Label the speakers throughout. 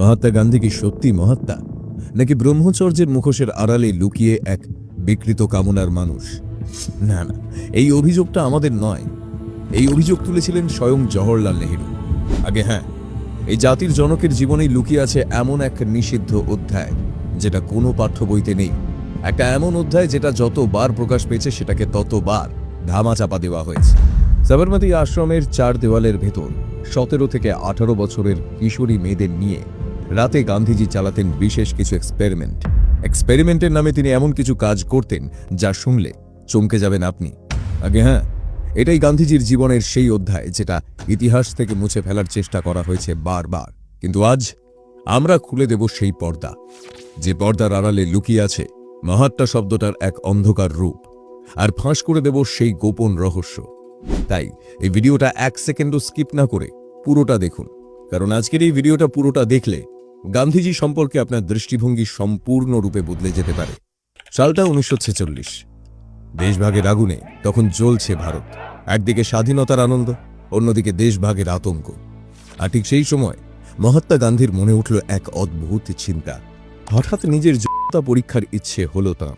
Speaker 1: মহাত্মা গান্ধী কি সত্যি মহাত্মা? নাকি ব্রহ্মচর্যের মুখোশের আড়ালে লুকিয়ে এক বিকৃত কামনার মানুষ? না না, এই অভিযোগটা আমাদের নয়। এই অভিযোগ তুলেছিলেন স্বয়ং জওহরলাল নেহেরু। আগে হ্যাঁ এই জাতির জনকের জীবনেই লুকিয়ে আছে এমন এক নিষিদ্ধ অধ্যায়, যেটা কোনো পাঠ্য বইতে নেই। একটা এমন অধ্যায় যেটা যতবার প্রকাশ পেয়েছে সেটাকে ততবার ধামাচাপা দেওয়া হয়েছে। সাবরমতী আশ্রমের চার দেওয়ালের ভেতর সতেরো থেকে আঠারো বছরের কিশোরী মেয়েদের নিয়ে রাতে গান্ধীজি চালাতেন বিশেষ কিছু এক্সপেরিমেন্ট এক্সপেরিমেন্টের নামে তিনি এমন কিছু কাজ করতেন যা শুনলে চমকে যাবেন আপনি। আগে হ্যাঁ এটাই গান্ধীজির জীবনের সেই অধ্যায় যেটা ইতিহাস থেকে মুছে ফেলার চেষ্টা করা হয়েছে বারবার। কিন্তু আজ আমরা খুলে দেব সেই পর্দা। যে পর্দার আড়ালে লুকিয়ে আছে মহাত্মা শব্দটার এক অন্ধকার রূপ। আর ফাঁস করে দেব সেই গোপন রহস্য। তাই এই ভিডিওটা এক সেকেন্ডও স্কিপ না করে পুরোটা দেখুন। কারণ আজকের এই ভিডিওটা পুরোটা দেখলে গান্ধীজি সম্পর্কে আপনার দৃষ্টিভঙ্গি সম্পূর্ণরূপে বদলে যেতে পারে। সালটা উনিশশো ছেচল্লিশ। দেশভাগের আগুনে তখন জ্বলছে ভারত। একদিকে স্বাধীনতার আনন্দ, অন্যদিকে দেশভাগের আতঙ্ক। আর ঠিক সেই সময় মহাত্মা গান্ধীর মনে উঠল এক অদ্ভুত চিন্তা। হঠাৎ নিজের যোগ্যতা পরীক্ষার ইচ্ছে হলো তাঁর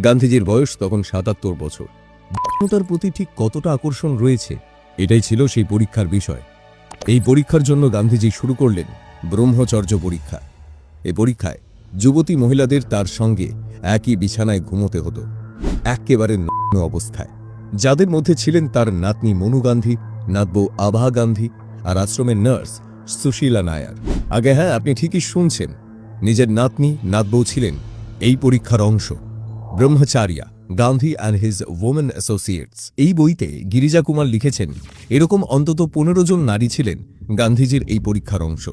Speaker 1: গান্ধীজির বয়স তখন সাতাত্তর বছর। তার প্রতি ঠিক কতটা আকর্ষণ রয়েছে, এটাই ছিল সেই পরীক্ষার বিষয়। এই পরীক্ষার জন্য গান্ধীজি শুরু করলেন ব্রহ্মচর্য পরীক্ষা। এই পরীক্ষায় যুবতী মহিলাদের তার সঙ্গে একই বিছানায় ঘুমোতে হতো। একেবারে নগ্ন অবস্থায়। যাদের মধ্যে ছিলেন তার নাতনি মনু গান্ধী, নাতবউ আভা গান্ধী আর আশ্রমের নার্স সুশীলা নায়ার। আগে হ্যাঁ আপনি ঠিকই শুনছেন, নিজের নাতনি, নাতবউ ছিলেন এই পরীক্ষার অংশ। Brahmacharya, Gandhi and his women associates এই বইতে গিরিজা কুমার লিখেছেন, এরকম অন্তত পনেরো জন নারী ছিলেন গান্ধীজির এই পরীক্ষার অংশ।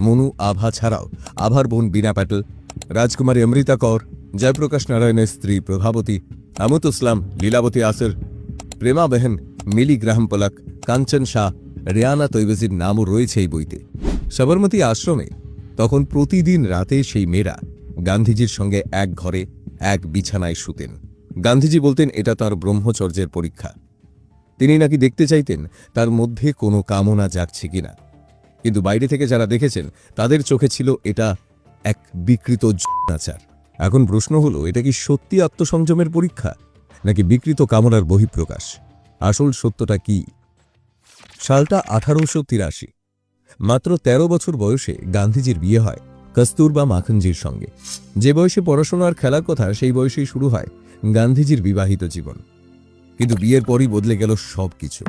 Speaker 1: মনু, আভা ছাড়াও আভার বোন বিনা প্যাটেল, রাজকুমারী অমৃতা কর, জয়প্রকাশ নারায়ণের স্ত্রী প্রভাবতী, আমত ইসলাম লীলাবতী আসর, প্রেমা বেহেন, মিলি গ্রাহাম পলাক, কাঞ্চন শাহ, রেয়ানা তৈবেজির নামও রয়েছে এই বইতে। সবরমতী আশ্রমে তখন প্রতিদিন রাতে সেই মেয়েরা গান্ধীজির সঙ্গে এক ঘরে, এক বিছানায় শুতেন। গান্ধীজি বলতেন, এটা তার ব্রহ্মচর্যের পরীক্ষা। তিনি নাকি দেখতে চাইতেন তার মধ্যে কোনো কামনা জাগছে কিনা। কিন্তু বাইরে থেকে যারা দেখেছেন, তাদের চোখে ছিল এটা এক বিকৃত নাচার এখন প্রশ্ন হলো, এটা কি সত্যি আত্মসংযমের পরীক্ষা, নাকি বিকৃত কামনার বহিঃপ্রকাশ? আসল সত্যটা কি? সালটা আঠারোশো তিরাশি। মাত্র ১৩ বছর বয়সে গান্ধীজির বিয়ে হয় কস্তুরবা মাখনজির সঙ্গে। যে বয়সে পড়াশোনার খেলার কথা, সেই বয়সেই শুরু হয় গান্ধীজির বিবাহিত জীবন। কিন্তু বিয়ের পরই বদলে গেল সব কিছু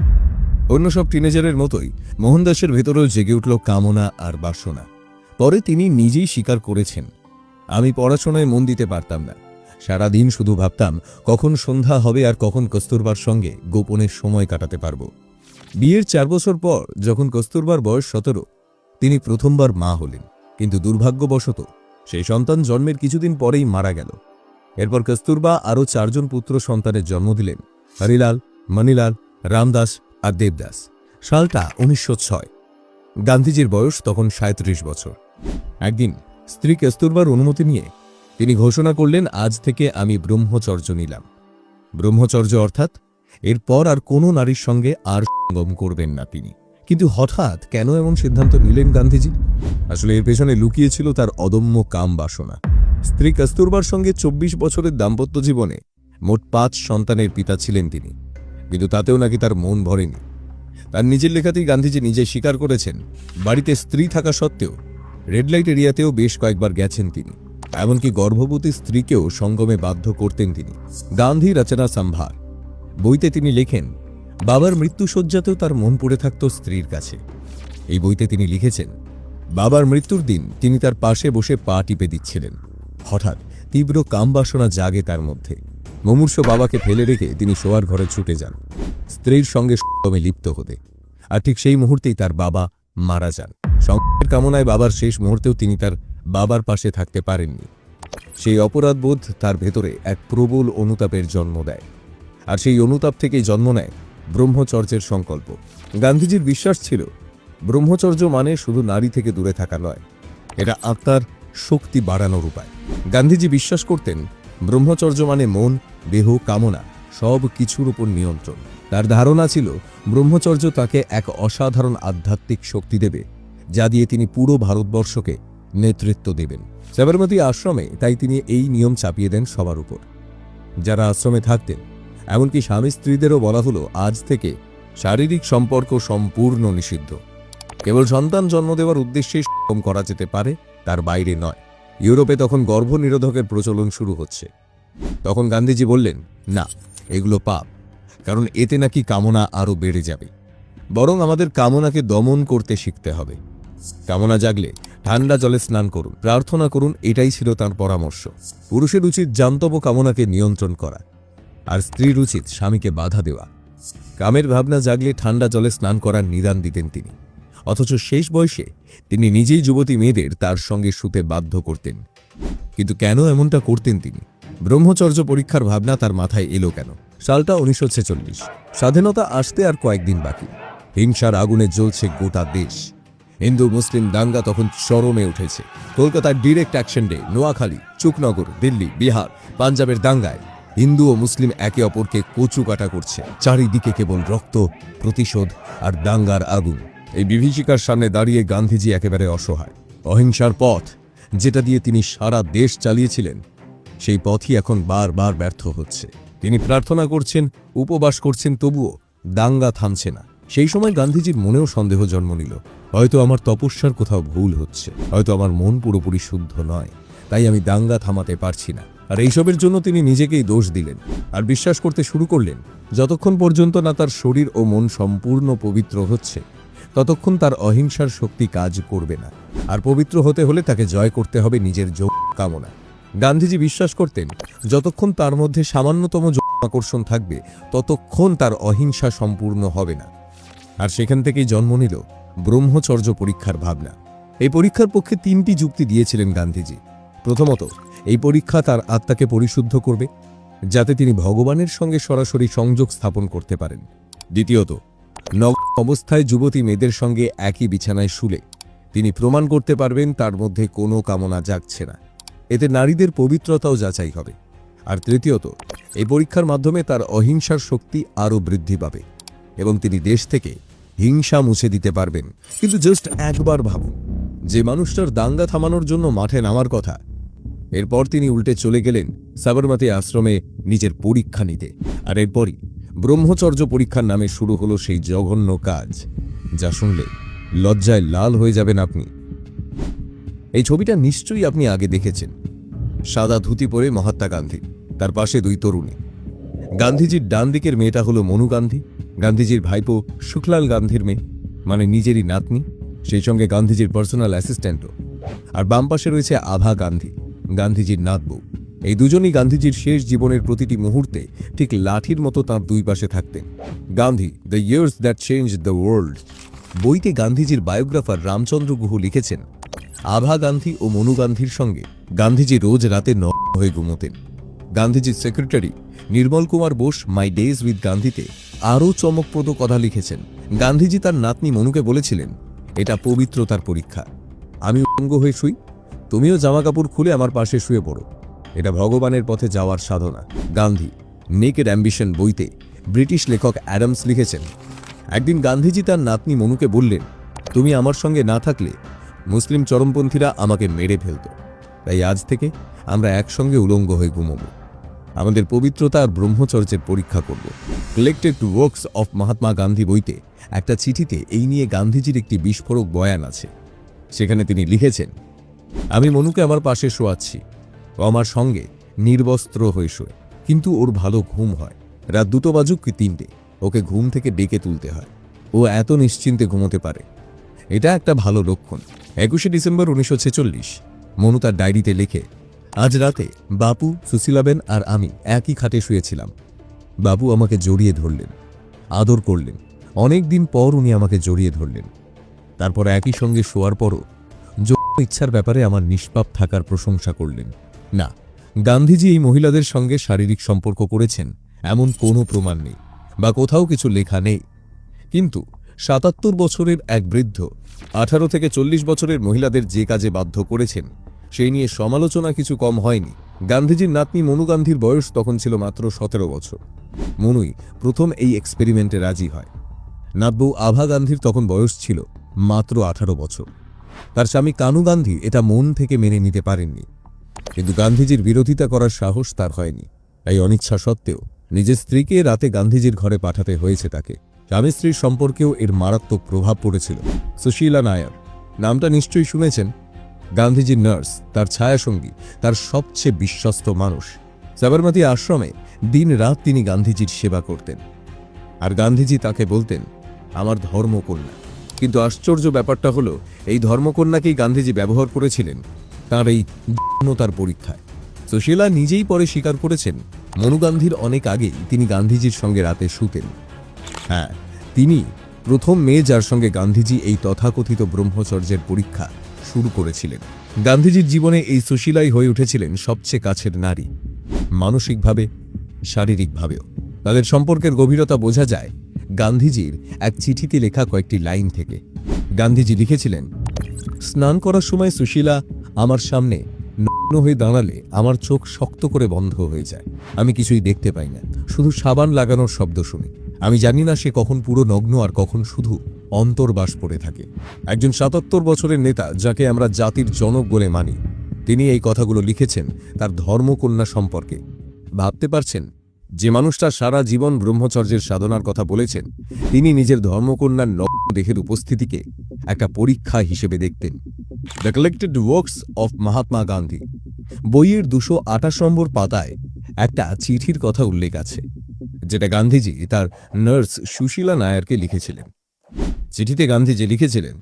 Speaker 1: অন্য সব টিনেজারের মতোই মোহনদাসের ভেতরেও জেগে উঠল কামনা আর বাসনা। পরে তিনি নিজেই স্বীকার করেছেন, আমি পড়াশোনায় মন দিতে পারতাম না। সারাদিন শুধু ভাবতাম, কখন সন্ধ্যা হবে আর কখন কস্তুরবার সঙ্গে গোপনে সময় কাটাতে পারব। বিয়ের চার বছর পর যখন কস্তুরবার বয়স সতেরো, তিনি প্রথমবার মা হলেন। কিন্তু দুর্ভাগ্যবশত সেই সন্তান জন্মের কিছুদিন পরেই মারা গেল। এরপর কস্তুরবা আরও চারজন পুত্র সন্তানের জন্ম দিলেন, হরিলাল, মণিলাল, রামদাস আর দেবদাস। সালটা উনিশশো ছয়। গান্ধীজির বয়স তখন সাঁত্রিশ বছর। একদিন স্ত্রী কস্তুরবার অনুমতি নিয়ে তিনি ঘোষণা করলেন, আজ থেকে আমি ব্রহ্মচর্য নিলাম। ব্রহ্মচর্য অর্থাৎ এরপর আর কোনো নারীর সঙ্গে আর সঙ্গম করবেন না তিনি। কিন্তু হঠাৎ কেন এমন সিদ্ধান্ত নিলেন গান্ধীজি? আসলে এর পেছনে লুকিয়েছিল তার অদম্য কাম বাসনা। স্ত্রী কস্তুরবার সঙ্গে চব্বিশ বছরের দাম্পত্য জীবনে মোট পাঁচ সন্তানের পিতা ছিলেন তিনি। কিন্তু তাতেও নাকি তার মন ভরেনি। তার নিজের লেখাতেই গান্ধীজি নিজে স্বীকার করেছেন, বাড়িতে স্ত্রী থাকা সত্ত্বেও রেড লাইট এরিয়াতেও বেশ কয়েকবার গেছেন তিনি। এমনকি গর্ভবতী স্ত্রীকেও সঙ্গমে বাধ্য করতেন তিনি। গান্ধী রচনা সম্ভার। বইতে তিনি লেখেন, বাবার মৃত্যু মৃত্যুসজ্জাতেও তার মন পড়ে থাকত স্ত্রীর কাছে। এই বইতে তিনি লিখেছেন, বাবার মৃত্যুর দিন তিনি তার পাশে বসে পা টিপে দিচ্ছিলেন। হঠাৎ তীব্র কামবাসনা জাগে তার মধ্যে। মুমূর্ষ বাবাকে ফেলে রেখে তিনি শোয়ার ঘরে ছুটে যান। স্ত্রীর সঙ্গে সঙ্গমে লিপ্ত হতে। আর ঠিক সেই মুহূর্তেই তার বাবা মারা যান। সঙ্গের কামনায় বাবার শেষ মুহূর্তেও তিনি তার বাবার পাশে থাকতে পারেননি। সেই অপরাধবোধ তার ভেতরে এক প্রবল অনুতাপের জন্ম দেয়। আর সেই অনুতাপ থেকেই জন্ম নেয় ব্রহ্মচর্যের সংকল্প। গান্ধীজির বিশ্বাস ছিল, ব্রহ্মচর্য মানে শুধু নারী থেকে দূরে থাকা নয়, এটা আত্মার শক্তি বাড়ানোর উপায়। গান্ধীজি বিশ্বাস করতেন ব্রহ্মচর্য মানে মন দেহ, কামনা সব কিছুর উপর নিয়ন্ত্রণ। তার ধারণা ছিল, ব্রহ্মচর্য তাকে এক অসাধারণ আধ্যাত্মিক শক্তি দেবে, যা দিয়ে তিনি পুরো ভারতবর্ষকে নেতৃত্ব দেবেন। সাবরমতী আশ্রমে তাই তিনি এই নিয়ম চাপিয়ে দেন সবার উপর। যারা আশ্রমে থাকতেন, এমনকি স্বামী স্ত্রীদেরও বলা হলো, আজ থেকে শারীরিক সম্পর্ক সম্পূর্ণ নিষিদ্ধ। কেবল সন্তান জন্ম দেওয়ার উদ্দেশ্যেই সক্ষম করা যেতে পারে, তার বাইরে নয়। ইউরোপে তখন গর্ভনিরোধকের প্রচলন শুরু হচ্ছে। তখন গান্ধীজি বললেন, না, এগুলো পাপ, কারণ এতে নাকি কামনা আরও বেড়ে যাবে। বরং আমাদের কামনাকে দমন করতে শিখতে হবে। কামনা জাগলে ঠান্ডা জলে স্নান করুন, প্রার্থনা করুন, এটাই ছিল তার পরামর্শ। পুরুষের উচিত জান্তব কামনাকে নিয়ন্ত্রণ করা, আর স্ত্রীর উচিত স্বামীকে বাধা দেওয়া। কামের ভাবনা জাগলে ঠান্ডা জলে স্নান করার নিদান দিতেন তিনি। অথচ শেষ বয়সে তিনি নিজেই যুবতী মেয়েদের তার সঙ্গে শুতে বাধ্য করতেন। কিন্তু কেন এমনটা করতেন তিনি? ব্রহ্মচর্য পরীক্ষার ভাবনা তার মাথায় এলো কেন? সালটা উনিশশো ছেচল্লিশ। স্বাধীনতা আসতে আর কয়েকদিন বাকি। হিংসার আগুনে জ্বলছে গোটা দেশ। হিন্দু, মুসলিম, দাঙ্গা তখন চরমে উঠেছে। কলকাতার direct action day, Noakhali, Chuknagar, Delhi, Bihar, পাঞ্জাবের দাঙ্গায়। হিন্দু ও মুসলিম একে অপরকে কচু কাটা করছে। চারিদিকে কেবল রক্ত, প্রতিশোধ আর দাঙ্গার আগুন। এই বিভীষিকার সামনে দাঁড়িয়ে গান্ধীজি একেবারে অসহায়। অহিংসার পথ, যেটা দিয়ে তিনি সারা দেশ চালিয়েছিলেন, সেই পথই এখন বারবার ব্যর্থ হচ্ছে। তিনি প্রার্থনা করছেন, উপবাস করছেন, তবুও দাঙ্গা থামছে না। সেই সময় গান্ধীজির মনেও সন্দেহ জন্ম নিল। হয়তো আমার তপস্যার কোথাও ভুল হচ্ছে, হয়তো আমার মন পুরোপুরি শুদ্ধ নয়, তাই আমি দাঙ্গা থামাতে পারছি না। আর এইসবের জন্য তিনি নিজেকেই দোষ দিলেন আর বিশ্বাস করতে শুরু করলেন, যতক্ষণ পর্যন্ত না তার শরীর ও মন সম্পূর্ণ পবিত্র হচ্ছে ততক্ষণ তার অহিংসার শক্তি কাজ করবে না। আর পবিত্র হতে হলে তাকে জয় করতে হবে নিজের যোগ কামনা। গান্ধীজি বিশ্বাস করতেন, যতক্ষণ তার মধ্যে সামান্যতম আকর্ষণ থাকবে, ততক্ষণ তার অহিংসা সম্পূর্ণ হবে না। আর সেখান থেকেই জন্ম নিল ব্রহ্মচর্য পরীক্ষার ভাবনা। এই পরীক্ষার পক্ষে তিনটি যুক্তি দিয়েছিলেন গান্ধীজি। প্রথমত, এই পরীক্ষা তার আত্মাকে পরিশুদ্ধ করবে, যাতে তিনি ভগবানের সঙ্গে সরাসরি সংযোগ স্থাপন করতে পারেন। দ্বিতীয়ত নগ অবস্থায় যুবতী মেয়েদের সঙ্গে একই বিছানায় শুলে। তিনি প্রমাণ করতে পারবেন তার মধ্যে কোনো কামনা জাগছে না। এতে নারীদের পবিত্রতাও যাচাই হবে। আর তৃতীয়ত, এই পরীক্ষার মাধ্যমে তার অহিংসার শক্তি আরও বৃদ্ধি পাবে এবং তিনি দেশ থেকে হিংসা মুছে দিতে পারবেন। কিন্তু জাস্ট একবার ভাবুন, যে মানুষটার দাঙ্গা থামানোর জন্য মাঠে নামার কথা, এরপর তিনি উল্টে চলে গেলেন সাবরমতী আশ্রমে নিজের পরীক্ষা নিতে। আর এরপরই ব্রহ্মচর্য পরীক্ষার নামে শুরু হলো সেই জঘন্য কাজ। যা শুনলে লজ্জায় লাল হয়ে যাবেন আপনি। এই ছবিটা নিশ্চয়ই আপনি আগে দেখেছেন। সাদা ধুতি পরে মহাত্মা গান্ধী, তার পাশে দুই তরুণী। গান্ধীজির ডান দিকের মেয়েটা হলো মনু গান্ধী, গান্ধীজির ভাইপো সুখলাল গান্ধীর মেয়ে মানে নিজেরই নাতনি, সেই সঙ্গে গান্ধীজির পার্সোনাল অ্যাসিস্ট্যান্টও আর বাম পাশে রয়েছে আভা গান্ধী, গান্ধীজির নাতবউ। এই দুজনই গান্ধীজির শেষ জীবনের প্রতিটি মুহূর্তে ঠিক লাঠির মতো তার দুই পাশে থাকতেন। Gandhi the years that change the world বইতে গান্ধীজির বায়োগ্রাফার রামচন্দ্র গুহ লিখেছেন, আভা গান্ধী ও মনু গান্ধীর সঙ্গে গান্ধীজি রোজ রাতে ন হয়ে ঘুমোতেন। গান্ধীজির secretary Nirmal Kumar Bose my days with গান্ধীতে আরও চমকপ্রদ কথা লিখেছেন। গান্ধীজি তার নাতনি মনুকে বলেছিলেন, এটা পবিত্রতার পরীক্ষা। আমি অঙ্গ হয়ে শুই। তুমিও জামা কাপড় খুলে আমার পাশে শুয়ে পড়ো। এটা ভগবানের পথে যাওয়ার সাধনা। গান্ধী নেকেড অ্যাম্বিশন বইতে ব্রিটিশ লেখক অ্যাডামস লিখেছেন, একদিন গান্ধীজি তার নাতনি মনুকে বললেন, তুমি আমার সঙ্গে না থাকলে মুসলিম চরমপন্থীরা আমাকে মেরে ফেলত। তাই আজ থেকে আমরা একসঙ্গে উলঙ্গ হয়ে ঘুমব। আমাদের পবিত্রতা আর ব্রহ্মচর্যের পরীক্ষা করব। Collected works of Mahatma Gandhi বইতে একটা চিঠিতে এই নিয়ে গান্ধীজির একটি বিস্ফোরক বয়ান আছে। সেখানে তিনি লিখেছেন, আমি মনুকে আমার পাশে শোয়াচ্ছি। আমার সঙ্গে নির্বস্ত্র হয়ে শোয়। কিন্তু ওর ভালো ঘুম হয়। রাত দুটো বাজুক কি তিনটে। ওকে ঘুম থেকে ডেকে তুলতে হয়। ও এত নিশ্চিন্তে ঘুমোতে পারে। এটা একটা ভালো লক্ষণ। একুশে ডিসেম্বর উনিশশো ছেচল্লিশ। মনু তার ডায়েরিতে লেখে, আজ রাতে বাপু সুশীলাবেন আর আমি একই খাটে শুয়েছিলাম। বাবু আমাকে জড়িয়ে ধরলেন, আদর করলেন। অনেক দিন পর উনি আমাকে জড়িয়ে ধরলেন। তারপর একই সঙ্গে শোয়ার পরও ইচ্ছার ব্যাপারে আমার নিষ্পাপ থাকার প্রশংসা করলেন। না, গান্ধীজি এই মহিলাদের সঙ্গে শারীরিক সম্পর্ক করেছেন, এমন কোনো প্রমাণ নেই, বা কোথাও কিছু লেখা নেই। কিন্তু সাতাত্তর বছরের এক বৃদ্ধ, আঠারো থেকে চল্লিশ বছরের মহিলাদের যে কাজে বাধ্য করেছেন, সেই নিয়ে সমালোচনা কিছু কম হয়নি। গান্ধীজির নাতনি মনু গান্ধীর বয়স তখন ছিল মাত্র সতেরো বছর। মনুই প্রথম এই এক্সপেরিমেন্টে রাজি হয়। নাতবউ আভা গান্ধীর তখন বয়স ছিল মাত্র আঠারো বছর। তার স্বামী কানু গান্ধী এটা মন থেকে মেনে নিতে পারেননি। কিন্তু গান্ধীজির বিরোধিতা করার সাহস তার হয়নি। তাই অনিচ্ছা সত্ত্বেও নিজের স্ত্রীকে রাতে গান্ধীজির ঘরে পাঠাতে হয়েছে তাকে। স্বামী স্ত্রীর সম্পর্কেও এর মারাত্মক প্রভাব পড়েছিল। সুশীলা নায়ার, নামটা নিশ্চয়ই শুনেছেন? গান্ধীজির নার্স, তার ছায়াসঙ্গী, তার সবচেয়ে বিশ্বস্ত মানুষ। সাবরমতী আশ্রমে দিন রাত তিনি গান্ধীজির সেবা করতেন। আর গান্ধীজি তাকে বলতেন, আমার ধর্মকন্যা। কিন্তু আশ্চর্য ব্যাপারটা হলো, এই ধর্মকন্যাকেই গান্ধীজি ব্যবহার করেছিলেন। তার এই তার পরীক্ষায়। সুশীলা নিজেই পরে স্বীকার করেছেন, মনু গান্ধীর অনেক আগেই তিনি গান্ধীজির সঙ্গে রাতে শুতেন। হ্যাঁ তিনি প্রথম মেয়ে যার সঙ্গে গান্ধীজি এই তথাকথিত ব্রহ্মচর্যের পরীক্ষা শুরু করেছিলেন। গান্ধীজির জীবনে এই সুশীলাই হয়ে উঠেছিলেন সবচেয়ে কাছের নারী, মানসিকভাবে, শারীরিকভাবেও। তাদের সম্পর্কের গভীরতা বোঝা যায় গান্ধীজির এক চিঠিতে লেখা কয়েকটি লাইন থেকে। গান্ধীজি লিখেছিলেন, স্নান করার সময় সুশীলা আমার সামনে নগ্ন হয়ে দাঁড়ালে আমার চোখ শক্ত করে বন্ধ হয়ে যায়। আমি কিছুই দেখতে পাই না। শুধু সাবান লাগানোর শব্দ শুনি। আমি জানি না সে কখন পুরো নগ্ন আর কখন শুধু অন্তর্বাস পড়ে থাকে। একজন সাতাত্তর বছরের নেতা যাকে আমরা জাতির জনক বলে মানি, তিনি এই কথাগুলো লিখেছেন তার ধর্মকন্যা সম্পর্কে। ভাবতে পারছেন, যে মানুষটা সারা জীবন ব্রহ্মচর্যের সাধনার কথা বলেছেন, তিনি নিজের ধর্মকন্যার নগ্ন দেহের উপস্থিতিকে একটা পরীক্ষা হিসেবে দেখতেন। The collected works of Mahatma Gandhi বইয়ের দুশো আঠাশ নম্বর পাতায় একটা চিঠির কথা উল্লেখ আছে, যেটা গান্ধীজি তার নার্স সুশীলা নায়ারকে লিখেছিলেন। চিঠিতে গান্ধীজি লিখেছিলেন,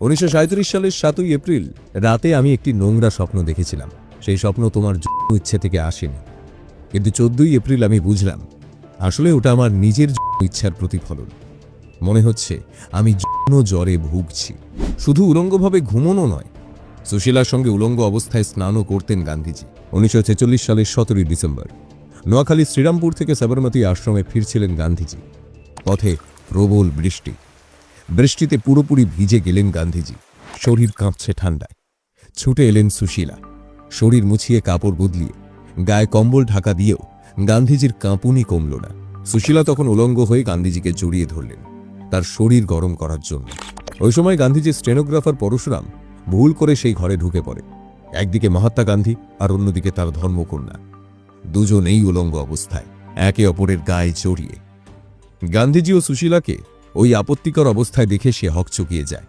Speaker 1: উনিশশো সাঁইত্রিশ সালের সাতই এপ্রিল রাতে আমি একটি নোংরা স্বপ্ন দেখেছিলাম। সেই স্বপ্ন তোমার ইচ্ছে থেকে আসেনি। কিন্তু চোদ্দই এপ্রিল আমি বুঝলাম, আসলে ওটা আমার নিজের ইচ্ছার প্রতিফলন। মনে হচ্ছে আমি জ্বরে ভুগছি। শুধু উলঙ্গভাবে ঘুমনো নয়। সুশীলার সঙ্গে উলঙ্গ অবস্থায় স্নানও করতেন গান্ধীজি। উনিশশো ছেচল্লিশ সালের সতেরোই ডিসেম্বর। নোয়াখালী শ্রীরামপুর থেকে সাবরমতী আশ্রমে ফিরছিলেন গান্ধীজি। পথে প্রবল বৃষ্টি। বৃষ্টিতে পুরোপুরি ভিজে গেলেন গান্ধীজি। শরীর কাঁপছে ঠান্ডায়। ছুটে এলেন সুশীলা। শরীর মুছিয়ে কাপড় বদলিয়ে, গায়ে কম্বল ঢাকা দিয়েও গান্ধীজির কাঁপুনি কমল না। সুশীলা তখন উলঙ্গ হয়ে গান্ধীজিকে জড়িয়ে ধরলেন। তার শরীর গরম করার জন্য। ওই সময় গান্ধীজির স্টেনোগ্রাফার পরশুরাম ভুল করে সেই ঘরে ঢুকে পড়ে। একদিকে মহাত্মা গান্ধী আর অন্যদিকে তার ধর্মকন্যা। দুজনেই উলঙ্গ অবস্থায়, একে অপরের গায়ে চড়িয়ে গান্ধীজি ও সুশীলাকে ওই আপত্তিকর অবস্থায় দেখে সে হকচকিয়ে যায়।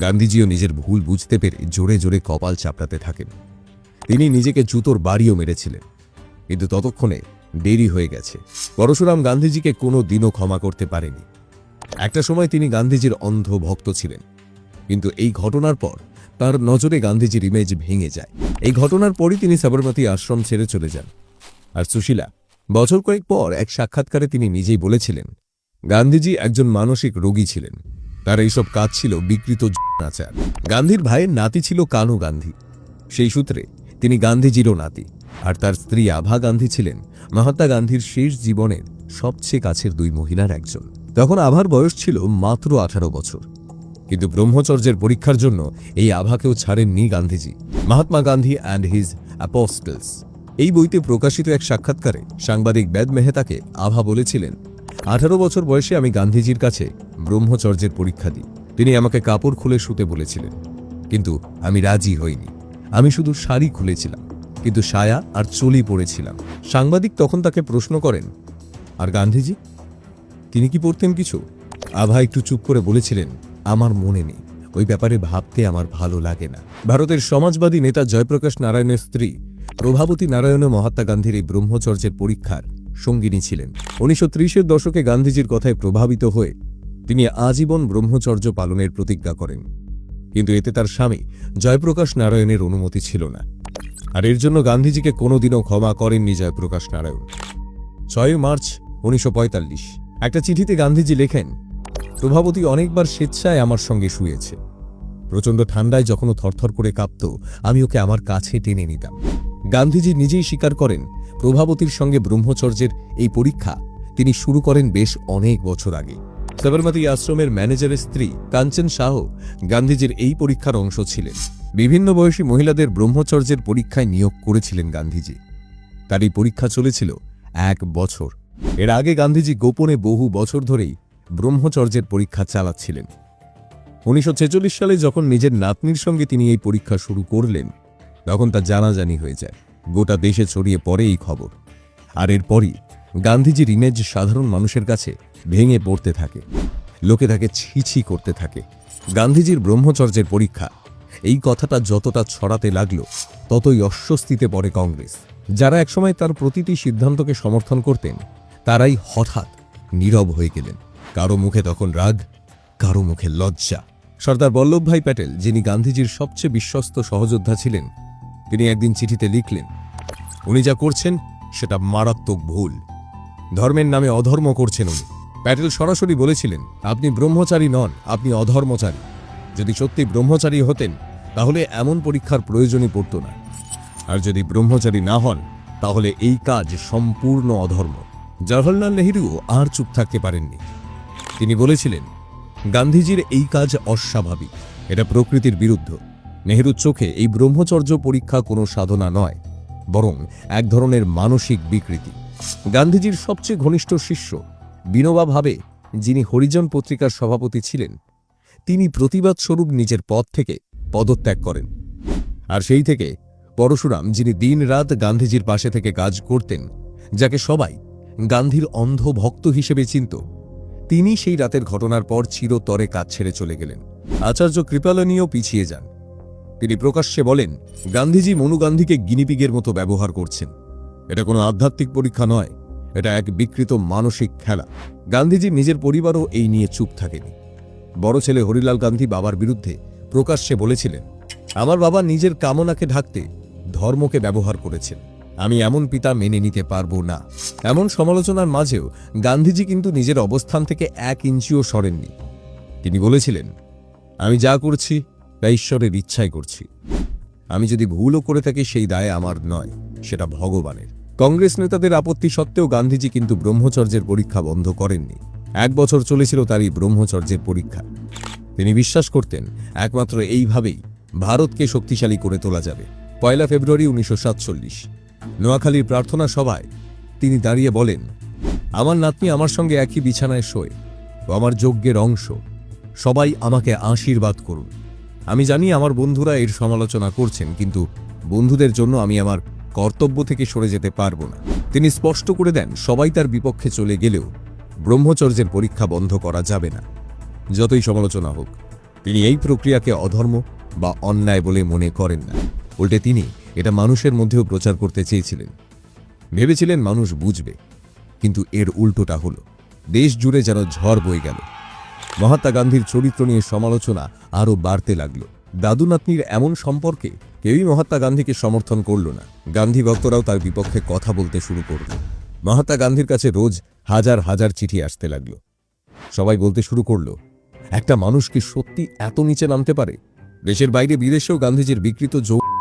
Speaker 1: গান্ধীজিও নিজের ভুল বুঝতে পেরে জোরে জোরে কপাল চাপড়াতে থাকেন। তিনি নিজেকে জুতোর বাড়িও মেরেছিলেন। কিন্তু ততক্ষণে দেরি হয়ে গেছে। পরশুরাম গান্ধীজিকে কোনো দিনও ক্ষমা করতে পারেনি। একটা সময় তিনি গান্ধীজির অন্ধ ভক্ত ছিলেন। কিন্তু এই ঘটনার পর তার নজরে গান্ধীজির ইমেজ ভেঙে যায়। এই ঘটনার পরই তিনি সাবরমতী আশ্রম ছেড়ে চলে যান। আর সুশীলা, বছর কয়েক পর এক সাক্ষাৎকারে তিনি নিজেই বলেছিলেন, গান্ধীজি একজন মানসিক রোগী ছিলেন। তার এইসব কাজ ছিল বিকৃত আচার। গান্ধীর ভাইয়ের নাতি ছিল কানু গান্ধী। সেই সূত্রে তিনি গান্ধীজিরও নাতি। আর তার স্ত্রী আভা গান্ধী ছিলেন মহাত্মা গান্ধীর শেষ জীবনের সবচেয়ে কাছের দুই মহিলার একজন। তখন আভার বয়স ছিল মাত্র আঠারো বছর। কিন্তু ব্রহ্মচর্যের পরীক্ষার জন্য এই আভাকেও ছাড়েননি Gandhiji, Mahatma Gandhi and his apostles এই বইতে প্রকাশিত এক সাক্ষাৎকারে সাংবাদিক বেদ মেহতাকে আভা বলেছিলেন, আঠারো বছর বয়সে আমি গান্ধীজির কাছে ব্রহ্মচর্যের পরীক্ষা দিই। তিনি আমাকে কাপড় খুলে শুতে বলেছিলেন, কিন্তু আমি রাজি হইনি। আমি শুধু শাড়ি খুলেছিলাম, কিন্তু সায়া আর চলি পড়েছিলাম সাংবাদিক তখন তাকে প্রশ্ন করেন, আর গান্ধীজি তিনি কি পড়তেন কিছু? আভা একটু চুপ করে বলেছিলেন, আমার মনে নেই। ওই ব্যাপারে ভাবতে আমার ভালো লাগে না। ভারতের সমাজবাদী নেতা জয়প্রকাশ নারায়ণের স্ত্রী প্রভাবতী নারায়ণও মহাত্মা গান্ধীর এই ব্রহ্মচর্যের পরীক্ষার সঙ্গিনী ছিলেন। উনিশশো ত্রিশের দশকে গান্ধীজির কথায় প্রভাবিত হয়ে তিনি আজীবন ব্রহ্মচর্য পালনের প্রতিজ্ঞা করেন। কিন্তু এতে তার স্বামী জয়প্রকাশ নারায়ণের অনুমতি ছিল না। আর এর জন্য গান্ধীজিকে কোনোদিনও ক্ষমা করেননি জয়প্রকাশ নারায়ণ। ছয় মার্চ উনিশশো পঁয়তাল্লিশ। একটা চিঠিতে গান্ধীজি লেখেন, প্রভাবতী অনেকবার স্বেচ্ছায় আমার সঙ্গে শুয়েছে। প্রচণ্ড ঠান্ডায় যখন থরথর করে কাঁপত, আমি ওকে আমার কাছে টেনে নিতাম। গান্ধীজি নিজেই স্বীকার করেন, প্রভাবতীর সঙ্গে ব্রহ্মচর্যের এই পরীক্ষা তিনি শুরু করেন বেশ অনেক বছর আগে। সবরমতী আশ্রমের ম্যানেজারের স্ত্রী কাঞ্চন শাহ গান্ধীজির এই পরীক্ষার অংশ ছিলেন। বিভিন্ন বয়সী মহিলাদের ব্রহ্মচর্যের পরীক্ষায় নিয়োগ করেছিলেন গান্ধীজি। তার এই পরীক্ষা চলেছিল এক বছর। এর আগে গান্ধীজি গোপনে বহু বছর ধরেই ব্রহ্মচর্যের পরীক্ষা চালাচ্ছিলেন। উনিশশো ছেচল্লিশ সালে যখন নিজের নাতনির সঙ্গে তিনি এই পরীক্ষা শুরু করলেন, তখন তা জানাজানি হয়ে যায়। গোটা দেশে ছড়িয়ে পড়ে এই খবর। আর এরপরই গান্ধীজির ইমেজ সাধারণ মানুষের কাছে ভেঙে পড়তে থাকে। লোকে তাকে ছিছি করতে থাকে। গান্ধীজির ব্রহ্মচর্যের পরীক্ষা এই কথাটা যতটা ছড়াতে লাগল, ততই অস্বস্তিতে পড়ে কংগ্রেস। যারা একসময় তার প্রতিটি সিদ্ধান্তকে সমর্থন করতেন তারাই হঠাৎ নীরব হয়ে গেলেন। কারও মুখে তখন রাগ, কারও মুখে লজ্জা। সর্দার বল্লভভাই প্যাটেল, যিনি গান্ধীজির সবচেয়ে বিশ্বস্ত সহযোদ্ধা ছিলেন, তিনি একদিন চিঠিতে লিখলেন, উনি যা করছেন, সেটা মারাত্মক ভুল। ধর্মের নামে অধর্ম করছেন উনি। প্যাটেল সরাসরি বলেছিলেন, আপনি ব্রহ্মচারী নন, আপনি অধর্মচারী। যদি সত্যি ব্রহ্মচারী হতেন, তাহলে এমন পরীক্ষার প্রয়োজনই পড়ত না। আর যদি ব্রহ্মচারী না হন, তাহলে এই কাজ সম্পূর্ণ অধর্ম। জওহরলাল নেহরুও আর চুপ থাকতে পারেননি। তিনি বলেছিলেন, গান্ধীজির এই কাজ অস্বাভাবিক। এটা প্রকৃতির বিরুদ্ধ। নেহরুর চোখে এই ব্রহ্মচর্য পরীক্ষা কোনো সাধনা নয়, বরং এক ধরনের মানসিক বিকৃতি। গান্ধীজির সবচেয়ে ঘনিষ্ঠ শিষ্য বিনোবা ভাবে, যিনি হরিজন পত্রিকার সভাপতি ছিলেন, তিনি প্রতিবাদ স্বরূপ নিজের পদ থেকে পদত্যাগ করেন। আর সেই থেকে পরশুরাম, যিনি দিনরাত গান্ধীজির পাশে থেকে কাজ করতেন, যাকে সবাই গান্ধীর অন্ধ ভক্ত হিসেবে চিনত। তিনি সেই রাতের ঘটনার পর চিরতরে কাজ ছেড়ে চলে গেলেন। আচার্য কৃপালনীয় পিছিয়ে যান। তিনি প্রকাশ্যে বলেন, গান্ধীজি মনু গান্ধীকে গিনিপিগের মতো ব্যবহার করছেন। এটা কোনো আধ্যাত্মিক পরীক্ষা নয়। এটা এক বিকৃত মানসিক খেলা। গান্ধীজি নিজের পরিবারও এই নিয়ে চুপ থাকেনি। বড় ছেলে হরিলাল গান্ধী বাবার বিরুদ্ধে প্রকাশ্যে বলেছিলেন, আমার বাবা নিজের কামনাকে ঢাকতে ধর্মকে ব্যবহার করেছেন। আমি এমন পিতা মেনে নিতে পারব না। এমন সমালোচনার মাঝেও গান্ধীজি কিন্তু নিজের অবস্থান থেকে এক ইঞ্চিও সরেননি। তিনি বলেছিলেন, আমি যা করছি, তা ঈশ্বরের ইচ্ছাই করছি। আমি যদি ভুলও করে থাকি, সেই দায় আমার নয়, সেটা ভগবানের। কংগ্রেস নেতাদের আপত্তি সত্ত্বেও গান্ধীজি কিন্তু ব্রহ্মচর্যের পরীক্ষা বন্ধ করেননি। এক বছর চলেছিল তার এই ব্রহ্মচর্যের পরীক্ষা। তিনি বিশ্বাস করতেন, একমাত্র এইভাবেই ভারতকে শক্তিশালী করে তোলা যাবে। পয়লা ফেব্রুয়ারি উনিশশো সাতচল্লিশ। নোয়াখালীর প্রার্থনা সভায় তিনি দাঁড়িয়ে বলেন, আমার নাতনি আমার সঙ্গে একই বিছানায় শোয় ও আমার যজ্ঞের অংশ। সবাই আমাকে আশীর্বাদ করুন। আমি জানি আমার বন্ধুরা এর সমালোচনা করছেন, কিন্তু বন্ধুদের জন্য আমি আমার কর্তব্য থেকে সরে যেতে পারব না। তিনি স্পষ্ট করে দেন, সবাই তার বিপক্ষে চলে গেলেও ব্রহ্মচর্যের পরীক্ষা বন্ধ করা যাবে না। যতই সমালোচনা হোক, তিনি এই প্রক্রিয়াকে অধর্ম বা অন্যায় বলে মনে করেন না। উল্টে তিনি এটা মানুষের মধ্যেও প্রচার করতে চেয়েছিলেন। ভেবেছিলেন মানুষ বুঝবে, কিন্তু এর উল্টোটা হলো, দেশ জুড়ে যেন ঝড় বয়ে গেল। মহাত্মা গান্ধীর চরিত্র নিয়ে সমালোচনা আরও বাড়তে লাগল। দাদু নাতনির এমন সম্পর্কে কেউই মহাত্মা গান্ধীকে সমর্থন করল না। গান্ধী ভক্তরাও তার বিপক্ষে কথা বলতে শুরু করল। মহাত্মা গান্ধীর কাছে রোজ হাজার হাজার চিঠি আসতে লাগল। সবাই বলতে শুরু করল, একটা মানুষ কি সত্যি এত নিচে নামতে পারে? দেশের বাইরে বিদেশেও গান্ধীজির বিকৃত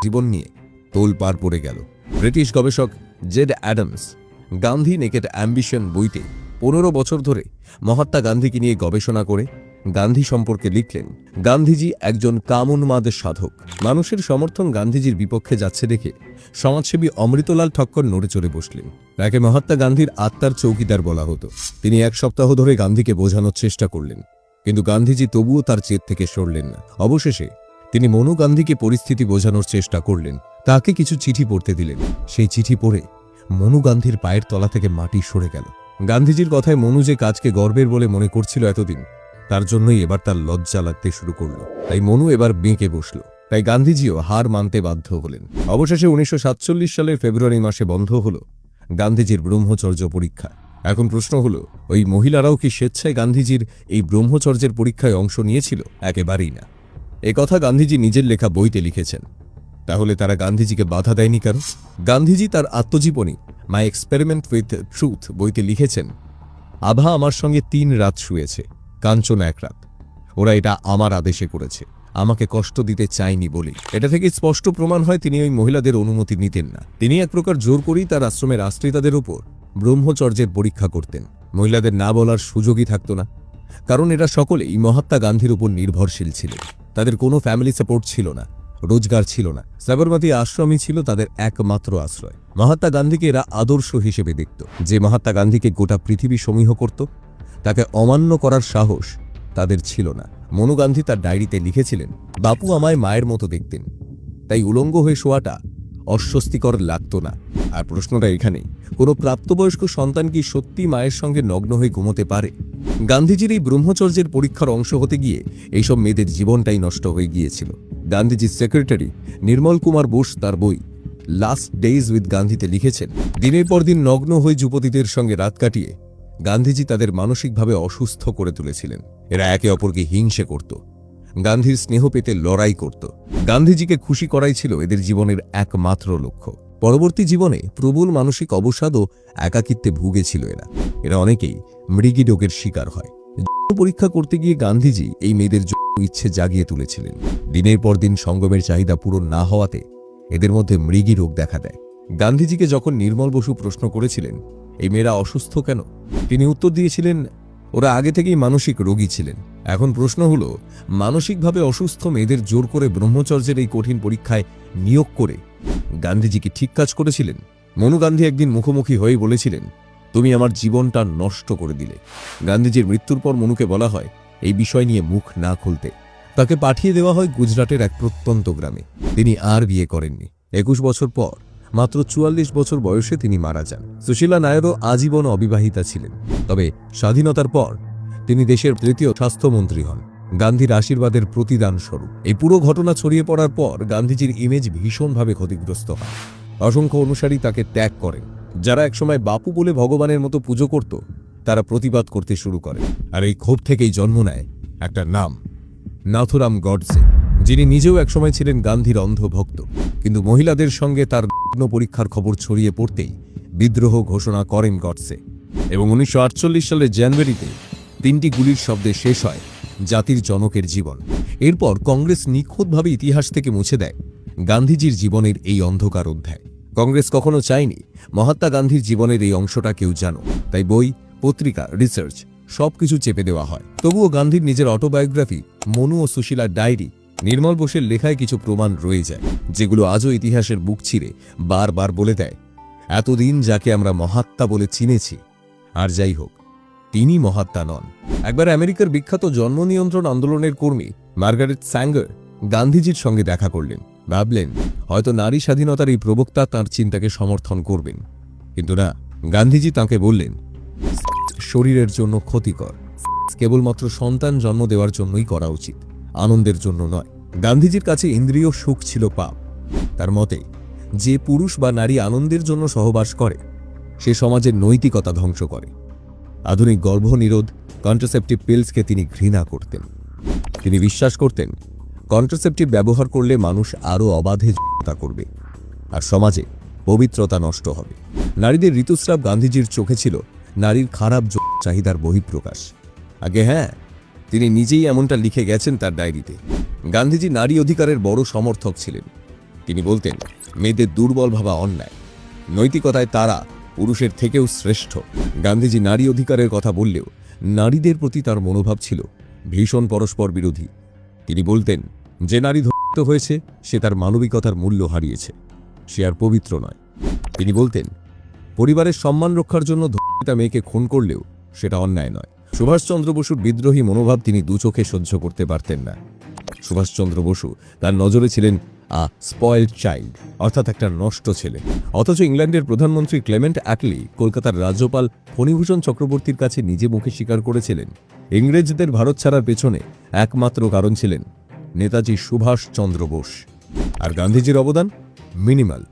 Speaker 1: জীবন নিয়ে তোল পার পড়ে গেল। ব্রিটিশ গবেষক Jad Adams Gandhi naked ambition বইতে পনেরো বছর ধরে মহাত্মা গান্ধীকে নিয়ে গবেষণা করে গান্ধী সম্পর্কে লিখলেন, গান্ধীজি একজন কামুন্মাদের সাধক। মানুষের সমর্থন গান্ধীজির বিপক্ষে যাচ্ছে দেখে সমাজসেবী অমৃতলাল ঠক্কর নড়ে চড়ে বসলেন। তাকে মহাত্মা গান্ধীর আত্মার চৌকিদার বলা হতো। তিনি এক সপ্তাহ ধরে গান্ধীকে বোঝানোর চেষ্টা করলেন। কিন্তু গান্ধীজি তবুও তার চেত থেকে সরলেন না। অবশেষে তিনি মনু গান্ধীকে পরিস্থিতি বোঝানোর চেষ্টা করলেন। তাকে কিছু চিঠি পড়তে দিলেন। সেই চিঠি পড়ে মনু গান্ধীর পায়ের তলা থেকে মাটি সরে গেল। গান্ধীজির কথায় মনু যে কাজকে গর্বের বলে মনে করছিল এতদিন, তার জন্যই এবার তার লজ্জা লাগতে শুরু করল। তাই মনু এবার বেঁকে বসল। তাই গান্ধীজিও হার মানতে বাধ্য হলেন। অবশেষে উনিশশো সাতচল্লিশ সালের ফেব্রুয়ারি মাসে বন্ধ হলো গান্ধীজির ব্রহ্মচর্য পরীক্ষা। এখন প্রশ্ন হলো, ওই মহিলারাও কি স্বেচ্ছায় গান্ধীজির এই ব্রহ্মচর্যের পরীক্ষায় অংশ নিয়েছিল? একেবারেই না। এ কথা গান্ধীজি নিজের লেখা বইতে লিখেছেন। তাহলে তারা গান্ধীজিকে বাধা দেয়নি কেন গান্ধীজি তার আত্মজীবনী মাই এক্সপেরিমেন্ট উইথ ট্রুথ বইতে লিখেছেন, আভা আমার সঙ্গে তিন রাত শুয়েছে, কাঞ্চন এক রাত। ওরা এটা আমার আদেশে করেছে, আমাকে কষ্ট দিতে চায়নি বলে। এটা থেকে স্পষ্ট প্রমাণ হয় তিনি ওই মহিলাদের অনুমতি নিতেন না। তিনি এক প্রকার জোর করেই তার আশ্রমের আশ্রিতাদের উপর ব্রহ্মচর্যের পরীক্ষা করতেন। মহিলাদের না বলার সুযোগই থাকত না, কারণ এরা সকলেই মহাত্মা গান্ধীর উপর নির্ভরশীল ছিলেন। তাদের কোনো ফ্যামিলি সাপোর্ট ছিল না, রোজগার ছিল না। সাবরমতী আশ্রমই ছিল তাদের একমাত্র আশ্রয়। মহাত্মা গান্ধীকে এরা আদর্শ হিসেবে দেখত। যে মহাত্মা গান্ধীকে গোটা পৃথিবী সমীহ করত, তাকে অমান্য করার সাহস তাদের ছিল না। মনু গান্ধী তার ডায়েরিতে লিখেছিলেন, বাপু আমায় মায়ের মতো দেখতেন। তাই উলঙ্গ হয়ে শোয়াটা অস্বস্তিকর লাগতো না। আর প্রশ্নটা এখানেই, কোনো প্রাপ্তবয়স্ক সন্তান কি সত্যি মায়ের সঙ্গে নগ্ন হয়ে ঘুমোতে পারে? গান্ধীজির এই ব্রহ্মচর্যের পরীক্ষার অংশ হতে গিয়ে এইসব মেয়েদের জীবনটাই নষ্ট হয়ে গিয়েছিল। গান্ধীজির সেক্রেটারি নির্মল কুমার বোস তার বই লাস্ট ডেইজ উইথ গান্ধীতে লিখেছেন, দিনের পর দিন নগ্ন হয়ে যুবতীদের সঙ্গে রাত কাটিয়ে গান্ধীজি তাদের মানসিকভাবে অসুস্থ করে তুলেছিলেন। এরা একে অপরকে হিংসে করত। গান্ধীর স্নেহ পেতে লড়াই করত। গান্ধীজিকে খুশি করাই ছিল এদের জীবনের একমাত্র লক্ষ্য। পরবর্তী জীবনে প্রবল মানসিক অবসাদ ও একাকিত্বে ভুগেছিল এরা। এরা অনেকেই মৃগী রোগের শিকার হয়। পরীক্ষা করতে গিয়ে গান্ধীজি এই মেয়েদের ইচ্ছে জাগিয়ে তুলেছিলেন। দিনের পর দিন সঙ্গমের চাহিদা পূরণ না হওয়াতে এদের মধ্যে মৃগী রোগ দেখা দেয়। গান্ধীজিকে যখন নির্মল বসু প্রশ্ন করেছিলেন, এই মেয়েরা অসুস্থ কেন? তিনি উত্তর দিয়েছিলেন, ওরা আগে থেকেই মানসিক রোগী ছিলেন। এখন প্রশ্ন হলো, মানসিকভাবে অসুস্থ মেয়েদের জোর করে ব্রহ্মচর্যের এই কঠিন পরীক্ষায় নিয়োগ করে গান্ধীজি কি ঠিক কাজ করেছিলেন? মনু গান্ধী একদিন মুখোমুখি হয়ে বলেছিলেন, তুমি আমার জীবনটা নষ্ট করে দিলে। গান্ধীজির মৃত্যুর পর মনুকে বলা হয়, এই বিষয় নিয়ে মুখ না খুলতে। তাকে পাঠিয়ে দেওয়া হয় গুজরাটের এক প্রত্যন্ত গ্রামে। তিনি আর বিয়ে করেননি। একুশ বছর পর, মাত্র চুয়াল্লিশ বছর বয়সে তিনি মারা যান। সুশীলা নায়ারও আজীবন অবিবাহিতা ছিলেন। তবে স্বাধীনতার পর তিনি দেশের তৃতীয় স্বাস্থ্যমন্ত্রী হন। গান্ধীর আশীর্বাদের প্রতিদান স্বরূপ। এই পুরো ঘটনা ছড়িয়ে পড়ার পর গান্ধীজির ইমেজ ভীষণভাবে ক্ষতিগ্রস্ত হয়। অসংখ্য অনুসারী তাকে ত্যাগ করেন। যারা একসময় বাপু বলে ভগবানের মতো পুজো করত, তারা প্রতিবাদ করতে শুরু করে। আর এই ক্ষোভ থেকেই জন্ম নেয় একটা নাম, নাথুরাম গডসে, যিনি নিজেও একসময় ছিলেন গান্ধীর অন্ধ ভক্ত কিন্তু মহিলাদের সঙ্গে তার নগ্ন পরীক্ষার খবর ছড়িয়ে পড়তেই বিদ্রোহ ঘোষণা করেন গডসে। এবং উনিশশো আটচল্লিশ সালের জানুয়ারিতে তিনটি গুলির শব্দে শেষ হয় জাতির জনকের জীবন। এরপর কংগ্রেস নিখুঁতভাবে ইতিহাস থেকে মুছে দেয় গান্ধীজির জীবনের এই অন্ধকার অধ্যায়। কংগ্রেস কখনো চায়নি মহাত্মা গান্ধীর জীবনের এই অংশটা কেউ জানো তাই বই, পত্রিকা, রিসার্চ সবকিছু চেপে দেওয়া হয়। তবুও গান্ধীর নিজের অটোবায়োগ্রাফি মনু ও সুশীলার ডায়েরি, নির্মল বোসের লেখায় কিছু প্রমাণ রয়ে যায়, যেগুলো আজও ইতিহাসের বুক ছিঁড়ে বারবার বলে দেয়, এতদিন যাকে আমরা মহাত্মা বলে চিনেছি, আর যাই হোক তিনি মহাত্মা নন। একবার আমেরিকার বিখ্যাত জন্ম নিয়ন্ত্রণ আন্দোলনের কর্মী মার্গারেট স্যাঙ্গার গান্ধীজির সঙ্গে দেখা করলেন। ভাবলেন, হয়তো নারী স্বাধীনতার এই প্রবক্তা তাঁর চিন্তাকে সমর্থন করবেন। কিন্তু না, গান্ধীজি তাকে বললেন, শরীরের জন্য ক্ষতিকর। কেবলমাত্র সন্তান জন্ম দেওয়ার জন্যই করা উচিত, আনন্দের জন্য নয়। গান্ধীজির কাছে ইন্দ্রিয় সুখ ছিল পাপ। তার মতে, যে পুরুষ বা নারী আনন্দের জন্য সহবাস করে, সে সমাজের নৈতিকতা ধ্বংস করে। আধুনিক গর্ভনিরোধ কন্ট্রাসেপটিভ পিলসকে তিনি ঘৃণা করতেন। তিনি বিশ্বাস করতেন, কন্ট্রাসেপটিভ ব্যবহার করলে মানুষ আরও অবাধে তা করবে আর সমাজে পবিত্রতা নষ্ট হবে। নারীদের ঋতুস্রাব গান্ধীজির চোখে ছিল নারীর খারাপ চাহিদার বহিঃপ্রকাশ। আগে হ্যাঁ তিনি নিজেই এমনটা লিখে গেছেন তার ডায়েরিতে। গান্ধীজি নারী অধিকারের বড় সমর্থক ছিলেন। তিনি বলতেন, মেয়েদের দুর্বল ভাবা অন্যায়। নৈতিকতায় তারা পুরুষের থেকেও শ্রেষ্ঠ। গান্ধীজি নারী অধিকারের কথা বললেও নারীদের প্রতি তার মনোভাব ছিল ভীষণ পরস্পর বিরোধী। তিনি বলতেন, যে নারী ধর্ষিত হয়েছে, সে তার মানবিকতার মূল্য হারিয়েছে। সে আর পবিত্র নয়। তিনি বলতেন, পরিবারের সম্মান রক্ষার জন্য ধর্ষিতা মেয়েকে খুন করলেও সেটা অন্যায় নয়। সুভাষচন্দ্র বসুর বিদ্রোহী মনোভাব তিনি দু চোখে সহ্য করতে পারতেন না। সুভাষচন্দ্র বসু তার নজরে ছিলেন আ স্পয়েলড চাইল্ড অর্থাৎ একটা নষ্ট ছেলে। অথচ ইংল্যান্ডের প্রধানমন্ত্রী ক্লেমেন্ট অ্যাটলি কলকাতার রাজ্যপাল ফণিভূষণ চক্রবর্তীর কাছে নিজে মুখে স্বীকার করেছিলেন। ইংরেজদের ভারত ছাড়ার পেছনে একমাত্র কারণ ছিলেন নেতাজি সুভাষচন্দ্র বোস। আর গান্ধীজির অবদান? মিনিমাল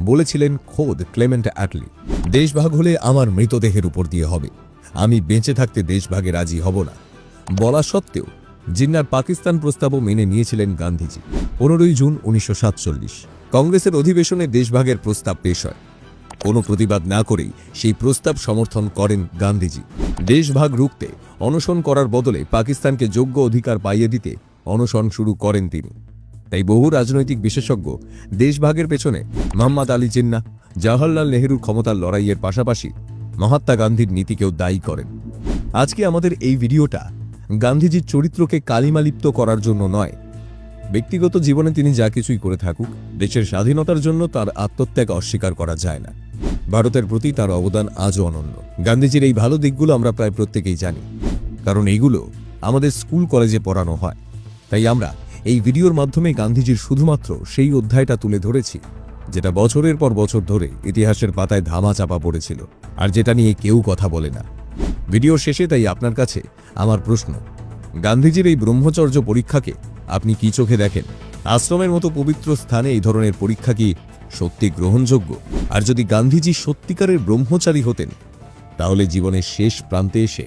Speaker 1: বলেছিলেন খোদ ক্লেমেন্ট অ্যাটলি। দেশভাগ হলে আমার মৃতদেহের উপর দিয়ে হবে। আমি বেঁচে থাকতে দেশভাগে রাজি হব না। বলা সত্ত্বেও জিন্নার পাকিস্তান প্রস্তাবও মেনে নিয়েছিলেন গান্ধীজি। পনেরোই জুন উনিশশো সাতচল্লিশ, কংগ্রেসের অধিবেশনে দেশভাগের প্রস্তাব পেশ হয়। কোনো প্রতিবাদ না করেই সেই প্রস্তাব সমর্থন করেন গান্ধীজি। দেশভাগ রুখতে, অনশন করার বদলে পাকিস্তানকে যোগ্য অধিকার পাইয়ে দিতে অনশন শুরু করেন তিনি। তাই বহু রাজনৈতিক বিশেষজ্ঞ দেশভাগের পেছনে মোহাম্মদ আলী জিন্না, জওহরলাল নেহরুর ক্ষমতার লড়াইয়ের পাশাপাশি মহাত্মা গান্ধীর নীতিকেও দায়ী করেন। আজকে আমাদের এই ভিডিওটা গান্ধীজির চরিত্রকে কালিমালিপ্ত করার জন্য নয়। ব্যক্তিগত জীবনে তিনি যা কিছুই করে থাকুক, দেশের স্বাধীনতার জন্য তার আত্মত্যাগ অস্বীকার করা যায় না। ভারতের প্রতি তার অবদান আজও অনন্য। গান্ধীজির এই ভালো দিকগুলো আমরা প্রায় প্রত্যেকেই জানি। কারণ এইগুলো আমাদের স্কুল কলেজে পড়ানো হয়। তাই আমরা এই ভিডিওর মাধ্যমে গান্ধীজির শুধুমাত্র সেই অধ্যায়টা তুলে ধরেছি, যেটা বছরের পর বছর ধরে ইতিহাসের পাতায় ধামা চাপা পড়েছিল, আর যেটা নিয়ে কেউ কথা বলে না। ভিডিও শেষে তাই আপনার কাছে আমার প্রশ্ন। গান্ধীজির এই ব্রহ্মচর্য পরীক্ষাকে আপনি কি চোখে দেখেন? আশ্রমের মতো পবিত্র স্থানে এই ধরনের পরীক্ষা কি সত্যি গ্রহণযোগ্য? আর যদি গান্ধীজি সত্যিকারের ব্রহ্মচারী হতেন, তাহলে জীবনের শেষ প্রান্তে এসে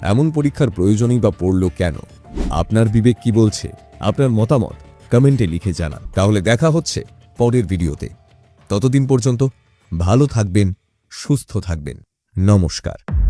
Speaker 1: এমন পরীক্ষার প্রয়োজনই বা পড়ল কেন? আপনার বিবেক কি বলছে? আপনার মতামত কমেন্টে লিখে জানান। তাহলে দেখা হচ্ছে পরের ভিডিওতে। ততদিন পর্যন্ত ভালো থাকবেন, সুস্থ থাকবেন। নমস্কার।